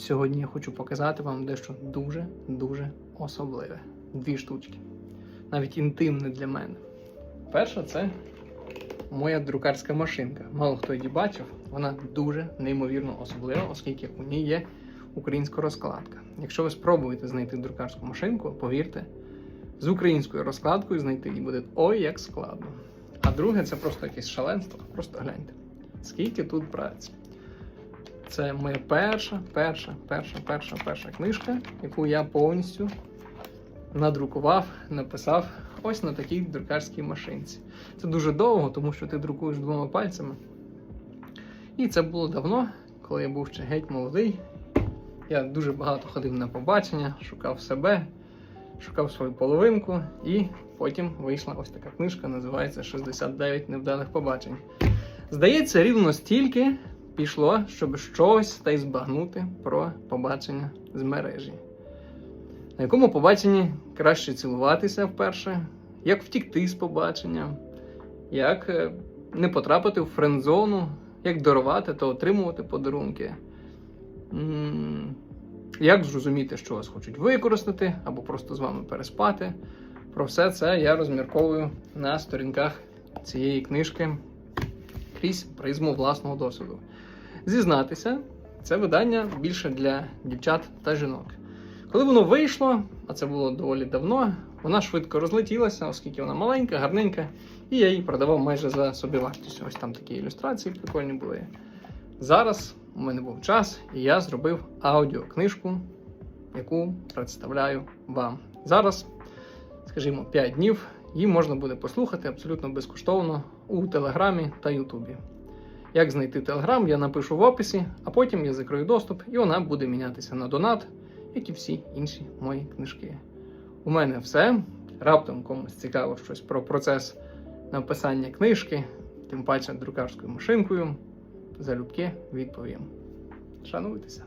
Сьогодні я хочу показати вам дещо дуже-дуже особливе. Дві штучки. Навіть інтимне для мене. Перша це моя друкарська машинка. Мало хто її бачив, вона дуже неймовірно особлива, оскільки у ній є українська розкладка. Якщо ви спробуєте знайти друкарську машинку, повірте, з українською розкладкою знайти її буде ой як складно. А друге, це просто якесь шаленство. Просто гляньте. Скільки тут праці. Це моя перша, перша, перша, перша, перша книжка, яку я повністю надрукував, написав ось на такій друкарській машинці. Це дуже довго, тому що ти друкуєш двома пальцями. І це було давно, коли я був ще геть молодий. Я дуже багато ходив на побачення, шукав себе, шукав свою половинку, і потім вийшла ось така книжка, називається 69 невдалих побачень. Здається, рівно стільки пішло, щоб щось та й збагнути про побачення з мережі. На якому побаченні краще цілуватися вперше, як втікти з побачення, як е, не потрапити в френдзону, як дарувати та отримувати подарунки. Як зрозуміти, що вас хочуть використати або просто з вами переспати. Про все це я розмірковую на сторінках цієї книжки крізь призму власного досвіду. Зізнатися, це видання більше для дівчат та жінок. Коли воно вийшло, а це було доволі давно, вона швидко розлетілася, оскільки вона маленька, гарненька, і я її продавав майже за собівартістю. Ось там такі ілюстрації прикольні були. Зараз у мене був час, і я зробив аудіокнижку, яку представляю вам. Зараз, скажімо, 5 днів її можна буде послухати абсолютно безкоштовно у Телеграмі та Ютубі. Як знайти Телеграм, я напишу в описі, а потім я закрию доступ, і вона буде мінятися на донат, як і всі інші мої книжки. У мене все. Раптом комусь цікаво щось про процес написання книжки, тим паче друкарською машинкою. Залюбки відповім. Шануйтеся.